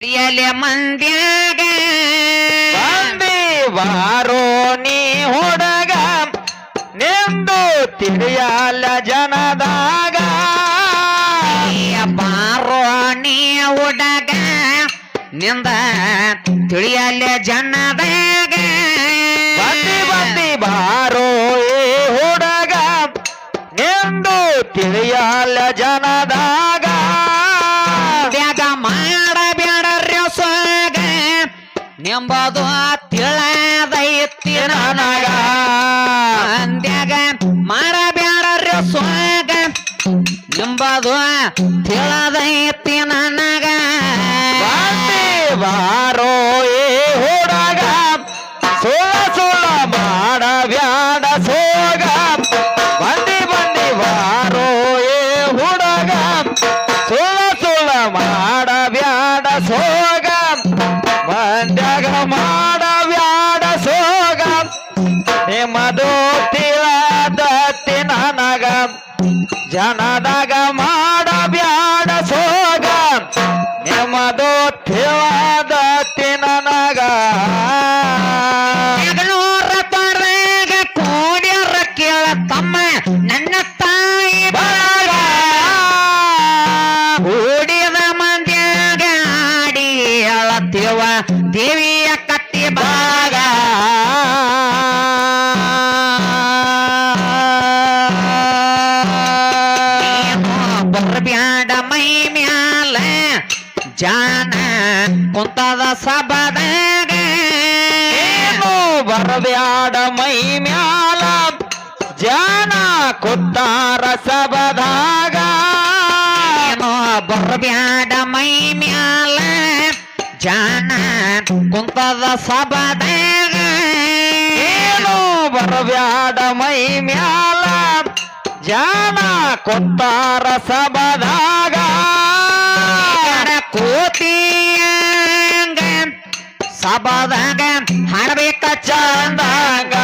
ಎಲೆ ಮಂದ್ಯಾಗ. ಬಾರೋ ನೀ ಹುಡುಗ ನಿಂದು ತಿಳಿಯಲ್ಲ ಜನದಾಗ. ಬಾರೋ ನೀ ಹುಡುಗ ನಿಂದ ತಿಳಿಯಲ್ಲ ಜನದಾಗ. ನಿಂಬದು ತಿಳದೈತಿ ನನಗ ಅಂದ್ಯಾಗ ಮಾಡಬೇಡ್ರಿ ಸ್ವಾಗ ಎಂಬುದು ತಿಳದೈತಿ ನನಗ ಬಾರೋ ಬಂದ್ಯಾಗ ಮಾಡಬ್ಯಾಡ ಸೋಗ. ನಿಮ್ಮದು ತಿಳದತ್ತಿ ನನಗ. ಜನದಾಗ ಬರ್ಬ್ಯಾಡ ಮೈ ಮ್ಯಾಲ ಜಾನ ಕುಂತದ ಸಬದಾಗ ಬರಬ್ಯಾಡ ಮೈ ಮ್ಯಾಲ ಜನ ಕುತ್ತಾರ ಸಬದಾಗ ಬರ್ಬ್ಯಾಡ ಮೈ ಮ್ಯಾಲ ಜಾನ ಕುಂತದ ಸಬದಾಗ ಏನು ಬರಬ್ಯಾಡ ಮೈ ಮ್ಯಾಲ ಜನ ಕುತ್ತಾರ ಸಬದಾಗ ಕೋತಿ ಸಬದಾಗ ಚಂದಾಗ ಚಂದಾಗ.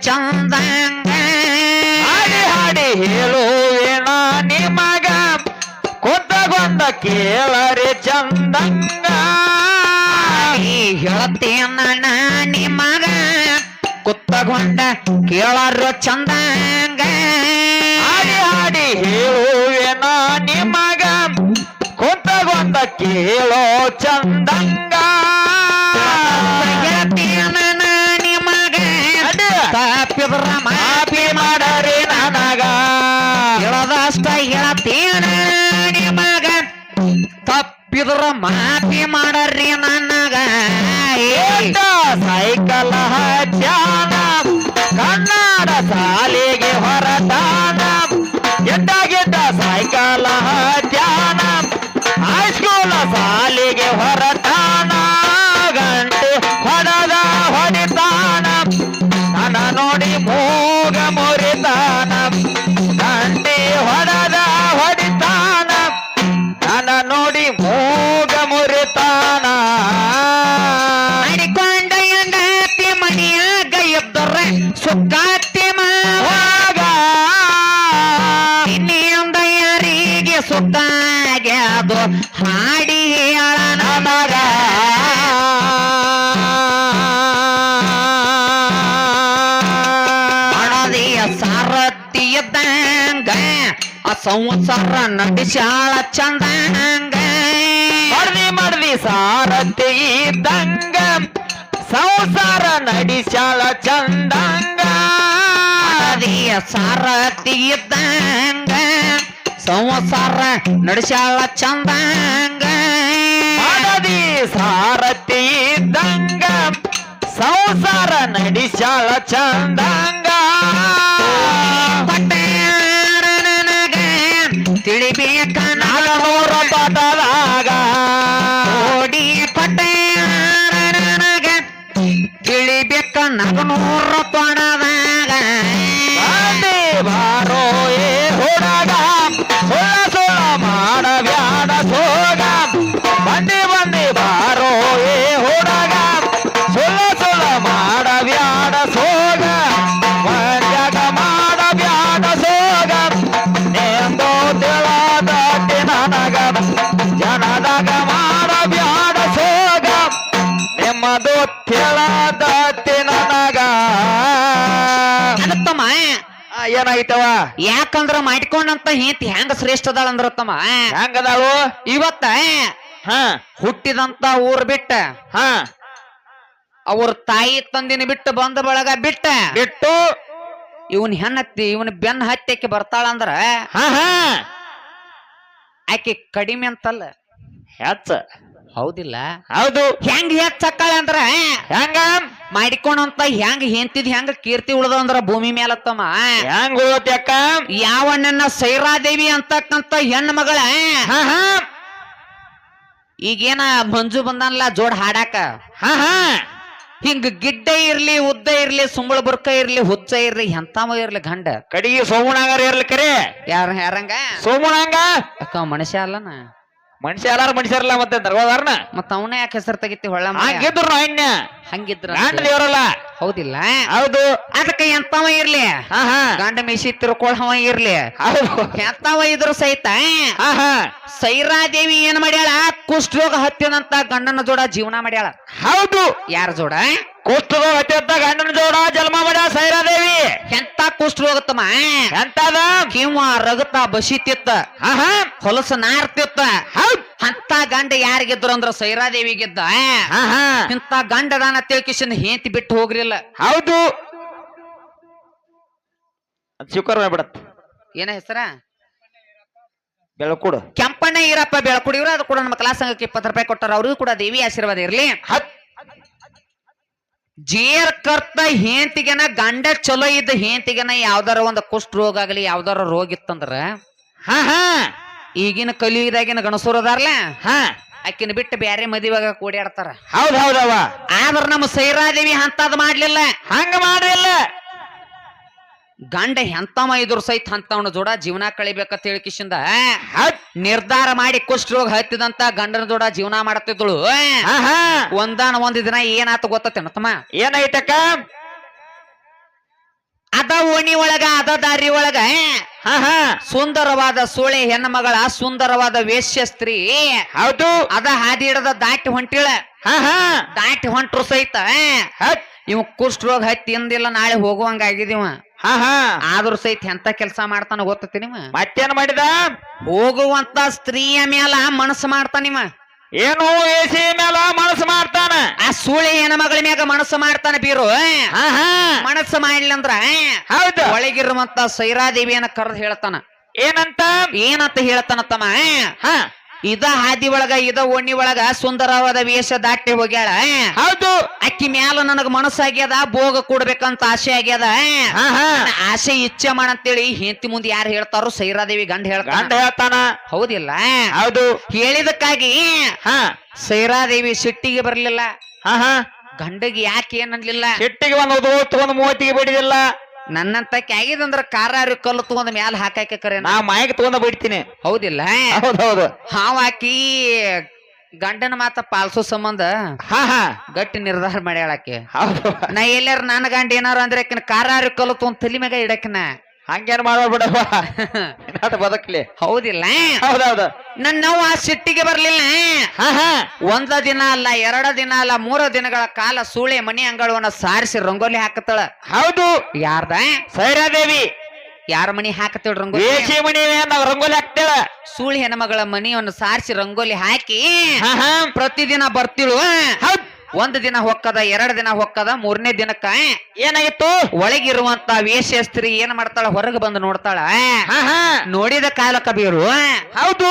ಚಂದಂಗ. ಹಾಡಿ ಹಾಡಿ ಹೇಳುವೇನ ನಿಮಗ. ಕೊತ್ತಗೊಂಡ ಕೇಳರೆ ಚಂದಂಗ. ಹೇಳ್ತೇನ ನಿಮಗ. ಕುತ್ತಗೊಂಡ ಕೇಳರ ಚಂದಂಗ. ಹಾಡಿ ಹಾಡಿ ಹೇಳುವೇನ ನಿಮಗ. ಕೊತ್ತಗೊಂಡ ಕೇಳೋ ಚಂದಂಗ. ತಪ್ಪಿದ್ರ ಮಾಫಿ ಮಾಡರಿ ನನಗ. ಹೇಳದಷ್ಟ ಹೇಳ್ತೇನ ನಿಮಗ. ತಪ್ಪಿದ್ರ ಮಾಪಿ ಮಾಡರಿ ನನಗ. ಸೈಕಲ್ ಹಚ್ಚಾನ ಕನ್ನಡ ಸಾಲಿಗೆ ಹೊರತಾನ ಎಡ್ಡ ಗಿಡ್ಡ ಸೈಕಲ್ ಹಚ್ಚಾನ ಕತ್ತಿಮಾಗ ಇನ್ನೊಂದ ಯಾರಿಗೆ ಸುತ್ತಾಗ್ಯಾದು ಹಾಡಿ ಹೇಳನ ಮಗ ಹಣದಿಯ ಸಾರಥಿಯದ್ದಂಗ, ಆ ಸಂಸಾರ ನಡಿಸಾಳ ಚಂದಂಗ. ಮಾಡ್ದಿ ಮಾಡ್ದಿ ಸಾರಥಿ ಇದ್ದಂಗ ಸಂಸಾರ ನಡಿಸಲ ಚಂದಂಗ. ನದಿಯ ಸಾರ ಇದ್ದಂಗ. ಸಂಸಾರ ನಡೆಸಾಳ ಚಂದಂಗ. ನದಿ ಸಾರ ಇದ್ದಂಗ. ಸಂಸಾರ ನಡಿಸಲ ಚಂದಂಗ. ನಗನೂರ ತೊಡದಾಗ ಏನಾಗಿತ್ತವ ಯಾಕಂದ್ರ ಮಾಡ್ಕೊಂಡಂತ ಹೆಂತಿ ಹೆಂಗ ಶ್ರೇಷ್ಠ ಅದಾಳ ಅಂದ್ರ ತಮ್ಮ? ಹೆಂಗದಾಳು? ಇವತ್ತ ಹಾ. ಹುಟ್ಟಿದಂತ ಊರ್ ಬಿಟ್ಟ. ಹಾ. ಅವ್ರ ತಾಯಿ ತಂದಿನ ಬಿಟ್ಟು ಬಂದ ಬಳಗ ಬಿಟ್ಟ. ಬಿಟ್ಟು? ಇವನ್ ಹೆಣ್ಣತ್ತಿ ಇವನ್ ಬೆನ್ನ ಹತ್ತಿ ಬರ್ತಾಳ ಅಂದ್ರ ಹಾ ಹಾ. ಆಕೆ ಕಡಿಮೆ ಅಂತಲ್ಲ. ಹೆಚ್ಚ. ಹೌದಿಲ್ಲ. ಹೌದು. ಹೆಂಗ್ ಹೆಚ್ಚಕ್ಕಳ ಅಂದ್ರ ಹೆಂಗ? ಮಾಡಿಕೊಂಡಂತ ಹೆಂಗ್ ಹೆಂತಿದ್ ಹೆಂಗ್ ಕೀರ್ತಿ ಉಳ್ದ ಅಂದ್ರ ಭೂಮಿ ಮೇಲತ್ತಮ್ಮ ಹೆಂಗ್ ಹೋಗತಿ ಅಕ್ಕ? ಯಾವ ನನ್ನ ಸೈರಾದೇವಿ ಅಂತಕ್ಕಂತ ಹೆಣ್ಣು ಮಗಳ ಈಗೇನ ಮಂಜು ಬಂದನ್ಲ ಜೋಡ್ ಹಾಡಾಕ. ಹಿಂಗ್ ಗಿಡ್ಡ ಇರ್ಲಿ ಉದ್ದ ಇರ್ಲಿ ಸುಂಬಳ ಬುರ್ಕ ಇರ್ಲಿ ಹುಚ್ಚ ಇರ್ಲಿ ಎಂತಾವ ಇರ್ಲಿ ಗಂಡ. ಕಡಿಗೆ ಸೋಮಣ್ಣಗಾರ ಇರ್ಲಿ ಕರೆ. ಯಾರ ಯಾರಂಗ? ಸೋಮಣ್ಣಂಗ? ಅಕ್ಕ ಮನುಷ್ಯ ಅಲ್ಲನ. ಮನುಷ್ಯ ಎಲ್ಲಾರು ಮನುಷ್ಯರಲ್ಲ ಮತ್ತೆ ಮತ್ತ ಅವನ ಯಾಕೆ ಹೆಸರು ತೆಗಿತಿ ಹೊಳ್ಳ? ಹಂಗಿದ್ರು ಅಣ್ಣ ಹಂಗಿದ್ರ ಗಂಡ ದೇವರಲ್ಲ ಹೌದಿಲ್ಲ. ಹೌದು. ಅದಕ್ಕೆ ಎಂತವ ಇರ್ಲಿ? ಗಂಡ ಮಿಶಿ ತಿರ್ಕೊಳವ ಇರ್ಲಿ. ಎಂತವ ಇದ್ರು ಸಹಿತ ಸೈರಾದೇವಿ ಏನ್ ಮಾಡ್ಯಾಳ? ಕುಷ್ಠರೋಗ ಹತ್ತಿನಂತ ಗಂಡನ ಜೋಡ ಜೀವನ ಮಾಡ್ಯಾಳ. ಹೌದು. ಯಾರ ಜೋಡ? ಕುಷ್ಟದ ಅತ್ಯಂತ ಗಂಡನ ಜೋಡ ಜನ್ಮ ಮಾಡ್ಯ ಸೈರಾದೇವಿ. ಎಂತ ಕುಷ್ಠ ಹೋಗತ್ತಮ್ಮ? ಎಂತದ? ಕಿವ ರಗತ ಬಸಿತಿತ್ತ ಹೊಲಸ ನಾರ್ತಿತ್ತ ಅಂತ ಗಂಡ ಯಾರಿಗಿದ್ರು ಅಂದ್ರ ಸೈರಾದೇವಿಗಿದ್ದ ಇಂತ ಗಂಡದಾನ ತಿಳ್ಕಿಶನ್ ಹೇಂತಿ ಬಿಟ್ಟು ಹೋಗ್ರಿಲ್ಲ. ಹೌದು. ಸ್ವೀಕಾರ ಮಾಡ್ಬಿಡತ್. ಏನ ಹೆಸರ? ಬೆಳಕುಡು. ಕೆಂಪಣ್ಣ ಈರಪ್ಪ ಬೆಳಕುಡಿವ್ರು ಅದು ಕೂಡ ನಮ್ಮ ಕಲಾ ಸಂಘಕ್ಕೆ ಇಪ್ಪತ್ತು ರೂಪಾಯಿ ಕೊಟ್ಟಾರ ಅವ್ರಿಗೂ ಕೂಡ ದೇವಿ ಆಶೀರ್ವಾದ ಇರ್ಲಿ. ಹತ್. ಜೇರ್ ಕರ್ತ ಹೇಂತಿಗೆನ ಗಂಡ ಚಲೋ ಇದ್ದ ಹೇಂತಿಗೆನ ಯಾವ್ದಾರ ಒಂದು ಕುಷ್ಠ ರೋಗ ಆಗಲಿ ಯಾವ್ದಾರ ರೋಗ ಇತ್ತಂದ್ರ ಹಾ ಹಾ. ಈಗಿನ ಕಲಿಯುಗದಾಗಿನ ಗಣಸೂರ್ ಅದಾರ್ಲ? ಹಾ. ಆಕಿನ ಬಿಟ್ಟು ಬ್ಯಾರೆ ಮದಿವಾಗ ಕೂಡ್ಯಾಡ್ತಾರ ಹೌದ್ ಹೌದವ ಆದ್ರ ನಮ್ಮ ಸೈರಾದೇವಿ ಅಂತದ್ ಮಾಡ್ಲಿಲ್ಲ. ಹಂಗ ಮಾಡ್ರಿಲ್ಲ ಗಂಡ ಎಂತವ ಇದ್ರು ಸಹಿತ ಅಂತವನ ಜೋಡ ಜೀವನ ಕಳಿಬೇಕಂತ ಹೇಳಿಕಿಶಿಂದ ಕಿಶಿಂದ ನಿರ್ಧಾರ ಮಾಡಿ ಕುಷ್ಠ ರೋಗ ಹತ್ತಿದಂತ ಗಂಡನ ಜೋಡ ಜೀವನ ಮಾಡತ್ತಿದ್ದಳು ಒಂದಾನ ಒಂದ್ ದಿನ ಏನಾತ ಗೊತ್ತೇನ ತಮ್ಮ ಏನಾಯ್ತಕ್ಕ ಅದ ಓಣಿ ಒಳಗ ಅದ ದಾರಿ ಒಳಗ ಸುಂದರವಾದ ಸೋಳೆ ಹೆಣ್ಣು ಮಗಳ ಸುಂದರವಾದ ವೇಶ್ಯ ಸ್ತ್ರೀ ಹೌದು. ಅದ ಹಾದಿ ಹಿಡದ ದಾಟಿ ಹೊಂಟಿಳ. ದಾಟಿ ಹೊಂಟ್ರು ಸಹಿತ ಹತ್ ಇವ್ ಕುಷ್ಠ ರೋಗ ಹತ್ತಿ ಎಂದಿಲ್ಲ ನಾಳೆ ಹೋಗುವಂಗ ಆಗಿದಿವ ಹಾ ಹಾ ಆದ್ರೂ ಸಹಿತ ಎಂತ ಕೆಲಸ ಮಾಡ್ತಾನ ಗೊತ್ತತಿ ನಿಮ್ ಮತ್ತೇನ್ ಮಾಡಿದ? ಹೋಗುವಂತ ಸ್ತ್ರೀಯ ಮೇಲ ಮನಸ್ಸು ಮಾಡ್ತಾನಿವ ಏನು ಎಸಿ ಮೇಲ ಮನಸ್ಸು ಮಾಡ್ತಾನ. ಆ ಸುಳಿ ಏನ ಹೆಣ್ಮಗಳ ಮ್ಯಾಗ ಮನಸ್ಸು ಮಾಡ್ತಾನ ಬೀರು ಹಾ ಹಾ ಮನಸ್ಸು ಮಾಡ್ಲಿ ಅಂದ್ರ ಹೌದು. ಒಳಗಿರುವಂತ ಸೈರಾದೇವಿಯನ್ನ ಕರೆದು ಹೇಳ್ತಾನ. ಏನಂತ? ಏನಂತ ಹೇಳ್ತಾನ ತಮ್ಮ ಹಾ. ಇದ ಹಾದಿ ಒಳಗ ಇದ ಓಣಿ ಒಳಗ ಸುಂದರವಾದ ವೇಷ ದಾಟಿ ಹೋಗ್ಯಾಳ ಹೌದು. ಅಕ್ಕಿ ಮ್ಯಾಲ ನನಗ ಮನಸ್ಸಾಗ್ಯದ ಭೋಗ ಕೊಡ್ಬೇಕಂತ ಆಸೆ ಆಗ್ಯದ ಹಾ ಹಾ ನನ್ನ ಆಸೆ ಇಚ್ಛೆ ಮಾಡಂತೇಳಿ ಹೆಂಡತಿ ಮುಂದೆ ಯಾರು ಹೇಳ್ತಾರೋ ಸೈರಾದೇವಿ ಗಂಡ ಗಂಡ ಹೇಳ್ತಾನ. ಹೇಳ್ತಾನ ಹೌದಿಲ್ಲ ಹೌದು. ಹೇಳಿದಕ್ಕಾಗಿ ಹಾ. ಸೈರಾದೇವಿ ಸಿಟ್ಟಿಗೆ ಬರ್ಲಿಲ್ಲ. ಹ ಹ ಗಂಡಗೆ ಯಾಕೆ ಏನಿಲ್ಲ ಸಿಟ್ಟಿಗೆ ಒಂದು ಮೂವತ್ತಿಗೆ ಬಿಡಿದಿಲ್ಲ. ನನ್ನಂತ ಕ್ಯಾಗಿದಂದ್ರ ಕಾರಾರಿ ಕಲ್ಲು ತಗೊಂಡ್ ಮ್ಯಾಲ ಹಾಕಾಕ ಕರೆ ನಾ ಮಾಯಕ್ ತಗೊಂಡ ಬಿಡ್ತೀನಿ. ಹೌದಿಲ್ಲ? ಹೌದ್ ಹೌದು. ಹಾವ್ ಹಾಕಿ ಗಂಡನ ಮಾತ ಪಾಲ್ಸೋ ಸಂಬಂಧ ಹಾ ಹಾ. ಗಟ್ಟಿ ನಿರ್ಧಾರ ಮಾಡ್ಯಾಳಕ್ಕೆ ಹೌದು. ನಾ ಎಲ್ಲಾರ ನನ್ನ ಗಂಡ ಏನಾರ ಅಂದ್ರೆ ಆಕಿನ ಕಾರಾರು ಕಲ್ಲು ತಗೊಂಡ್ ತಲಿ ಮ್ಯಾಗ ಇಡಕಿನ. ಹಂಗೇನ್ ಮಾಡೋ ಬಿಡಪ್ಪ ನಾಟ ಬದಕ್ಲಿ. ಹೌದಿಲ್ಲ. ಹೌದೌದು. ನೋವು ಆ ಸಿಟ್ಟಿಗೆ ಬರ್ಲಿಲ್ಲ. ಹಾ ಹಾ. ಒಂದ ದಿನ ಅಲ್ಲ ಎರಡ ದಿನ ಅಲ್ಲ ಮೂರ ದಿನಗಳ ಕಾಲ ಸೂಳೆ ಮನಿ ಅಂಗಳವನ್ನ ಸಾರಿಸಿ ರಂಗೋಲಿ ಹಾಕತ್ತಳ. ಹೌದು. ಯಾರ್ದ? ಸೈರಾದೇವಿ. ಯಾರ ಮನಿ ಹಾಕತ್ತಳ ರಂಗೋಲಿ? ಮನಿ ನಾವ್ ರಂಗೋಲಿ ಹಾಕ್ತೇವ ಸೂಳಿ ಹೆಣ್ಮಗಳ ಮನಿಯನ್ನು ಸಾರಿಸಿ ರಂಗೋಲಿ ಹಾಕಿ ಹಾ ಹಾ. ಪ್ರತಿದಿನ ಬರ್ತಿಳು. ಹೌದ್. ಒಂದ್ ದಿನ ಹೊಕ್ಕದ ಎರಡ್ ದಿನ ಹೊಕ್ಕದ ಮೂರನೇ ದಿನಕ್ಕ ಏನಾಗಿತ್ತು? ಒಳಗಿರುವಂತ ವೇಷಸ್ತ್ರೀ ಏನ್ ಮಾಡ್ತಾಳ? ಹೊರಗೆ ಬಂದು ನೋಡ್ತಾಳ ಹಾ ಹಾ. ನೋಡಿದ ಕಾಲ ಕಬೀರು ಹೌದು.